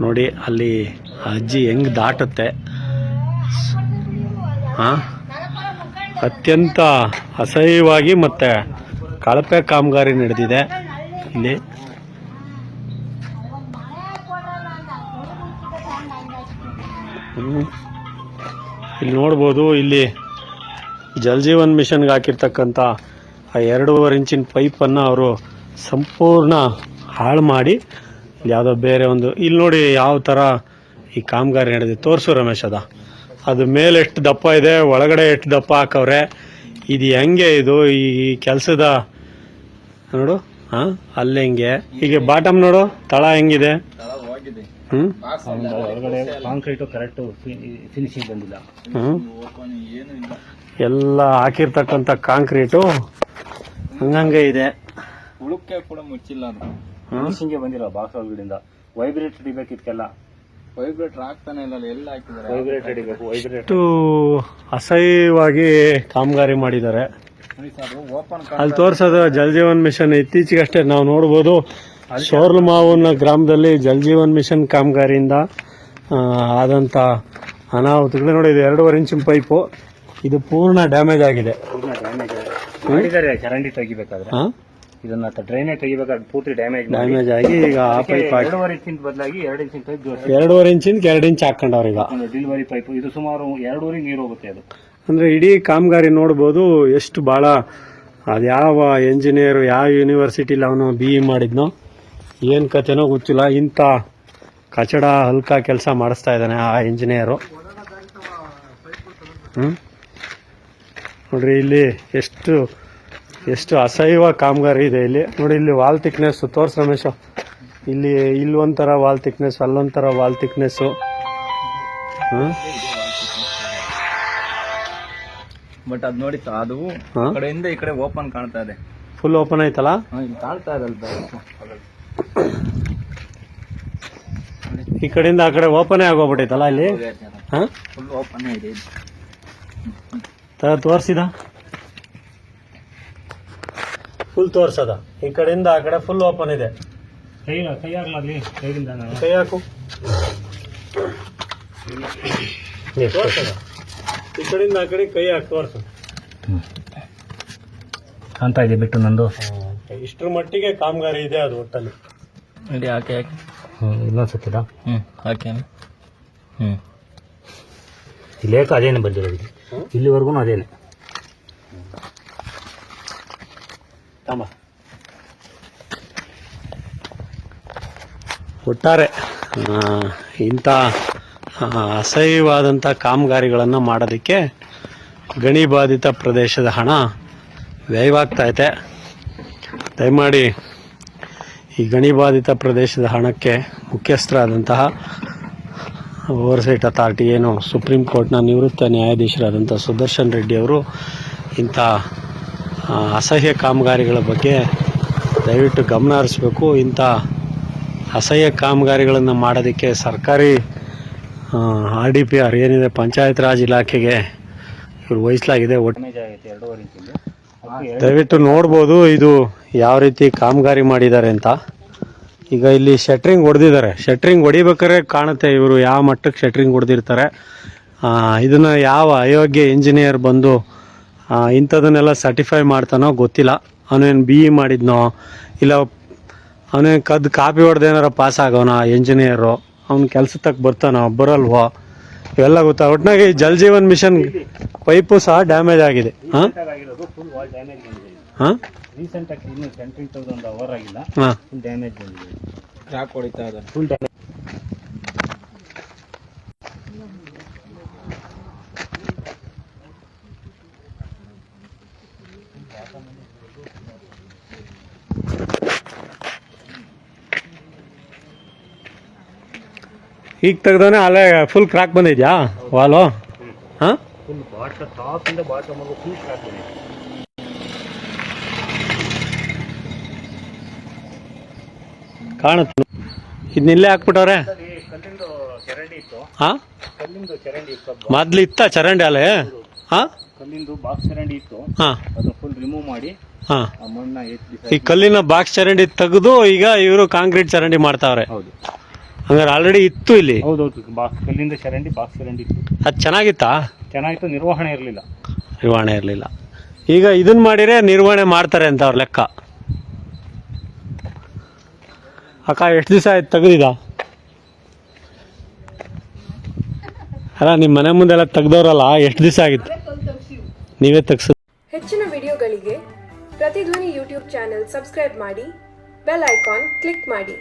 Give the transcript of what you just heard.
ನೋಡಿ, ಅಲ್ಲಿ ಅಜ್ಜಿ ಹೆಂಗ್ ದಾಟುತ್ತೆ. ಹಾಂ ಅತ್ಯಂತ ಅಸಹ್ಯವಾಗಿ ಮತ್ತೆ ಕಳಪೆ ಕಾಮಗಾರಿ ನಡೆದಿದೆ. ಇಲ್ಲಿ. ಇಲ್ಲಿ ನೋಡ್ಬೋದು, ಇಲ್ಲಿ ಜಲ್ ಜೀವನ್ ಮಿಷನ್ಗೆ ಹಾಕಿರ್ತಕ್ಕಂಥ ಆ ಎರಡೂವರೆ ಇಂಚಿನ ಪೈಪನ್ನು ಅವರು ಸಂಪೂರ್ಣ ಹಾಳು ಮಾಡಿ ಯಾವುದೋ ಬೇರೆ ಒಂದು ಇಲ್ಲಿ ನೋಡಿ ಯಾವ ಥರ ಈ ಕಾಮಗಾರಿ ನಡೆದಿದೆ. ತೋರಿಸು ರಮೇಶ್ ಅದ. ಅದು ಮೇಲೆ ಎಷ್ಟು ದಪ್ಪ ಇದೆ ಒಳಗಡೆ ಎಷ್ಟು ದಪ್ಪ ಹಾಕವ್ರೆ ಇದು ಹೆಂಗೆ ಇದು? ಈ ಕೆಲಸದ ನೋಡು ಹಾಂ ಅಲ್ಲಿ ಹೆಂಗೆ? ಹೀಗೆ ಬಾಟಮ್ ನೋಡು ತಳ ಹೆಂಗಿದೆ? ಹೋಗಿದೆ ಹ್ಮ್? ಒಳಗಡೆ ಕಾಂಕ್ರೀಟು ಕರೆಕ್ಟ್ ಫಿನಿಶಿಂಗ್ ಬಂದಿಲ್ಲ. ಹ್ಮ್? ಏನು ಎಲ್ಲ ಹಾಕಿರ್ತಕ್ಕಂಥ ಕಾಂಕ್ರೀಟು ಹಂಗಂಗೆ ಇದೆ. ಉಳುಕ್ಕೆ ಕೂಡ ಮುಚ್ಚಿಲ್ಲ ಅದು. ಹ್ಮ್? ಫಿನಿಶಿಂಗ್ ಬಂದಿಲ್ಲ ಬಾಕ್ಸ್ ಒಳಗಡೆಯಿಂದ ವೈಬ್ರೇಟ್ ಹಿಡಿಬೇಕಿತ್ಕೆಲ್ಲ ವೈಬ್ರೇಟರ್ ಆಗ್ತಾನೆ ಇಲ್ಲ ಎಲ್ಲ ಹಾಕಿದ್ದಾರೆ. ವೈಬ್ರೇಟ್ ಹಿಡಿಬೇಕು ವೈಬ್ರೇಟ್ ಅಸಹ್ಯವಾಗಿ ಕಾಮಗಾರಿ ಮಾಡಿದ್ದಾರೆ. ಓಪನ್ ಅಲ್ಲಿ ತೋರಿಸೋದು ಜಲ್ ಜೀವನ್ ಮಿಷನ್ ಇತ್ತೀಚೆಗಷ್ಟೇ ನಾವು ನೋಡ್ಬೋದು. ಶೋರ್ಲ್ ಮಾವನ ಗ್ರಾಮದಲ್ಲಿ ಜಲ್ ಜೀವನ್ ಮಿಷನ್ ಕಾಮಗಾರಿಯಿಂದ ಆದಂಥ ಆದಂತ ಅನಾಹುತಗಳು ನೋಡಿ ಇದು ಎರಡೂವರೆ ಇಂಚಿನ ಪೈಪು. ಇದು ಪೂರ್ಣ ಡ್ಯಾಮೇಜ್ ಆಗಿದೆ. ಪೂರ್ಣ ಡ್ಯಾಮೇಜ್ ಮಾಡಿದ್ದಾರೆ ಚರಂಡಿ ತೆಗಿಬೇಕಾದ್ರೆ. ಹಾ? ಇದನ್ನ ಡ್ರೈನೇಜ್ ತೆಗಿಬೇಕಾದ್ರೆ ಪೂರ್ತಿ ಡ್ಯಾಮೇಜ್ ಡ್ಯಾಮೇಜ್ ಆಗಿ ಈಗ ಆ ಪೈಪ್ ಹಾಕಿ ಎರಡೂವರೆ ಇಂಚಿನ ಬದಲಾಗಿ ಎರಡು ಇಂಚಿನ ಪೈಪ್ ಜೋಡಿಸಿ. ಎರಡೂವರೆ ಇಂಚಿನ ಎರಡು ಇಂಚ್ ಹಾಕೊಂಡವ್ರು ಈಗ. ಡಿಲಿವರಿ ಪೈಪ್ ಇದು ಸುಮಾರು ಎರಡೂವರೆ ನೀರು ಹೋಗುತ್ತೆ ಅದು. ಅಂದ್ರೆ ಇಡೀ ಕಾಮಗಾರಿ ನೋಡ್ಬೋದು ಎಷ್ಟು ಭಾಳ ಅದ್ಯಾವ ಎಂಜಿನಿಯರ್ ಯಾವ ಯೂನಿವರ್ಸಿಟಿಲಿ ಅವನು ಬಿ ಇ ಮಾಡಿದ್ನೋ ಏನು ಕಥೆನೋ ಗೊತ್ತಿಲ್ಲ. ಇಂಥ ಕಚಡ ಹಲ್ಕ ಕೆಲಸ ಮಾಡಿಸ್ತಾ ಇದ್ದಾನೆ ಆ ಇಂಜಿನಿಯರು ನೋಡ್ರಿ ಇಲ್ಲಿ ಎಷ್ಟು ಎಷ್ಟು ಅಸಹ್ಯವ ಕಾಮಗಾರಿ ಇದೆ ಇಲ್ಲಿ. ನೋಡಿ ಇಲ್ಲಿ ವಾಲ್ ತಿಕ್ನೆಸ್ ತೋರ್ಸ್ ರಮೇಶ. ಇಲ್ಲಿ ಇಲ್ಲೊಂಥರ ವಾಲ್ ತಿಕ್ನೆಸ್ ಅಲ್ಲೊಂಥರ ವಾಲ್ ತಿಕ್ನೆಸ್ಸು ಬಟ್ ಅದು ನೋಡಿ ಅದು ಆ ಕಡೆಯಿಂದ ಈ ಕಡೆ ಓಪನ್ ಕಾಣ್ತಾ ಇದೆ. ಫುಲ್ ಓಪನ್ ಆಯ್ತಲ್ಲ? ಕಾಣ್ತಾ ಇದೆ ಈ ಕಡೆಯಿಂದ ಆ ಕಡೆ ಓಪನ್ ಆಗೋಗ್ಬಿಟ್ಟೈತಲ್ಲ ಇಲ್ಲಿ? ಫುಲ್ ಓಪನ್ ಇದೆ ತೋರ್ಸಿದ? ಫುಲ್ ತೋರ್ಸದ. ಈ ಕಡೆಯಿಂದ ಆ ಕಡೆ ಫುಲ್ ಓಪನ್ ಇದೆ. ಕೈ ಕೈ ಆಗ್ಲಿ ಕೈಯಿಂದ ನಾನು ಕೈ ಹಾಕು. ತೋರ್ಸದ. ಈ ಕಡೆಯಿಂದ ಆ ಕಡೆ ಕೈ ಹಾಕಿ ತೋರ್ಸು. ಕಾಣ್ತಾ ಇದೆ ಬಿಟ್ಟು ನಂದು. ಇಷ್ಟ್ರ ಮಟ್ಟಿಗೆ ಕಾಮಗಾರಿ ಇದೆ ಅದು ಒಟ್ಟಲ್ಲಿ. ಇಡಿ ಹಾಕಿ ಹಾಕಿ. ಇನ್ನೊಂದು ಸತ್ತಿದ ಹ್ಞೂ ಹಾಕಿ ಹ್ಞೂ ಇಲ್ಲೇಕ ಅದೇನೆ ಬಂದಿರೋದು? ಇಲ್ಲಿವರೆಗೂ ಅದೇನೆ. ತಮ್ಮ. ಒಟ್ಟಾರೆ ಇಂಥ ಅಸಹ್ಯವಾದಂಥ ಕಾಮಗಾರಿಗಳನ್ನು ಮಾಡೋದಕ್ಕೆ ಗಣಿ ಬಾಧಿತ ಪ್ರದೇಶದ ಹಣ ವ್ಯಯವಾಗ್ತಾ ಐತೆ ದಯಮಾಡಿ ಈ ಗಣಿ ಬಾಧಿತ ಪ್ರದೇಶದ ಹಣಕ್ಕೆ ಮುಖ್ಯಸ್ಥರಾದಂತಹ ಓವರ್ಸೈಟ್ ಅಥಾರಿಟಿ ಏನು ಸುಪ್ರೀಂ ಕೋರ್ಟ್ನ ನಿವೃತ್ತ ನ್ಯಾಯಾಧೀಶರಾದಂಥ ಸುದರ್ಶನ್ ರೆಡ್ಡಿ ಅವರು ಇಂಥ ಅಸಹ್ಯ ಕಾಮಗಾರಿಗಳ ಬಗ್ಗೆ ದಯವಿಟ್ಟು ಗಮನ ಹರಿಸ್ಬೇಕು. ಇಂಥ ಅಸಹ್ಯ ಕಾಮಗಾರಿಗಳನ್ನು ಮಾಡೋದಕ್ಕೆ ಸರ್ಕಾರಿ ಆರ್ ಡಿ ಪಿ ಆರ್ ಏನಿದೆ ಪಂಚಾಯತ್ ರಾಜ್ ಇಲಾಖೆಗೆ ಇವರು ವಹಿಸಲಾಗಿದೆ. ಒಟ್ಟು ದಯವಿಟ್ಟು ನೋಡ್ಬೋದು ಇದು ಯಾವ ರೀತಿ ಕಾಮಗಾರಿ ಮಾಡಿದ್ದಾರೆ ಅಂತ. ಈಗ ಇಲ್ಲಿ ಶಟ್ರಿಂಗ್ ಹೊಡೆದಿದ್ದಾರೆ. ಶಟ್ರಿಂಗ್ ಹೊಡಿಬೇಕಾದ್ರೆ ಕಾಣುತ್ತೆ ಇವರು ಯಾವ ಮಟ್ಟಕ್ಕೆ ಶಟ್ರಿಂಗ್ ಹೊಡೆದಿರ್ತಾರೆ. ಇದನ್ನು ಯಾವ ಅಯೋಗ್ಯ ಇಂಜಿನಿಯರ್ ಬಂದು ಇಂಥದನ್ನೆಲ್ಲ ಸರ್ಟಿಫೈ ಮಾಡ್ತಾನೋ ಗೊತ್ತಿಲ್ಲ. ಅವನೇನು ಬಿ ಇ ಮಾಡಿದ್ನೋ ಇಲ್ಲ ಅವನೇನು ಕದ್ದು ಕಾಪಿ ಹೊಡೆದೇನಾರ ಪಾಸ್ ಆಗೋನ ಇಂಜಿನಿಯರು ಅವ್ನ ಕೆಲ್ಸಕ್ಕೆ ಬರ್ತಾನೋ ಬರಲ್ವೋ ಇವೆಲ್ಲ ಗೊತ್ತಾ? ಈ ಜಲ್ ಜೀವನ್ ಮಿಷನ್ ಪೈಪು ಸಹ ಡ್ಯಾಮೇಜ್ ಆಗಿದೆ. ಹಾಂ? ಹಾಂ? ರೀಸೆಂಟ್ ಆಗಿ ಇನ್ನು ಸೆಂಟ್ರಿಂಗ್ ತೆಗೆದು ಒಂದು ಅವರ್ ಆಗಿಲ್ಲ. ಹಾಂ. ಡ್ಯಾಮೇಜ್ ಬಂದಿದೆ. ಕ್ರಾಕ್ ಹೊಡಿತಾ ಇದೆ. ಫುಲ್ ಡ್ಯಾಮೇಜ್ ಈಗ ತೆಗ್ದವನೇ ಅಲ್ಲೇ ಫುಲ್ ಕ್ರಾಕ್ ಬಂದಿದ್ಯಾ? ವಾಲು? ಹಾಂ? ಕಾಣುತ್ತೆ. ಇದನ್ನಿಲ್ಲೇ ಹಾಕ್ಬಿಟ್ಟವ್ರೆ? ಹಾಂ? ಮೊದ್ಲು ಇತ್ತ ಚರಂಡಿ ಅಲ್ಲೇ? ಹಾಂ? ಕಲ್ಲಿಂದು ಬಾಕ್ಸ್ ಚರಂಡಿ ಇತ್ತು. ಹಾಂ. ಅದನ್ನ ಫುಲ್ ರಿಮೂವ್ ಮಾಡಿ ಹಾಂ. ಆ ಮಣ್ಣ ಎತ್ತಿ ಈ ಕಲ್ಲಿನ ಬಾಕ್ಸ್ ಚರಂಡಿ ತೆಗೆದು ಈಗ ಇವರು ಕಾಂಕ್ರೀಟ್ ಚರಂಡಿ ಮಾಡ್ತಾವ್ರೆ. ಹೌದು. ಹಂಗಾರೆ ಆಲ್ರೆಡಿ ಇತ್ತು ಇಲ್ಲಿ? ಹೌದೌದು ಬಾಕ್ಸ್ ಕಲ್ಲಿಂದ ಚರಂಡಿ ಬಾಕ್ಸ್ ಚರಂಡಿ ಇತ್ತು. ಅದು ಚೆನ್ನಾಗಿತ್ತಾ? ಚೆನ್ನಾಗಿತ್ತು ನಿರ್ವಹಣೆ ಇರಲಿಲ್ಲ. ನಿರ್ವಹಣೆ ಇರಲಿಲ್ಲ. ಈಗ ಇದನ್ನ ಮಾಡಿದ್ರೆ ನಿರ್ವಹಣೆ ಮಾಡ್ತಾರೆ ಅಂತ ಅವ್ರ ಲೆಕ್ಕ. ಅಕ್ಕ ಎಷ್ಟು ದಿವಸ ಆಯ್ತು ತೆಗ್ದಿದ? ಅಲ್ಲ ನಿಮ್ಮ ಮನೆ ಮುಂದೆಲ್ಲ ತೆಗ್ದವ್ರಲ್ಲ ಎಷ್ಟು ದಿವಸ ಆಗಿತ್ತು? ನೀವೇ ತೆಗ್ಸ ಹೆಚ್ಚಿನ ವಿಡಿಯೋಗಳಿಗೆ ಪ್ರತಿಧ್ವನಿ ಯೂಟ್ಯೂಬ್ ಚಾನೆಲ್ ಸಬ್ಸ್ಕ್ರೈಬ್ ಮಾಡಿ ಬೆಲ್ ಐಕಾನ್ ಕ್ಲಿಕ್ ಮಾಡಿ.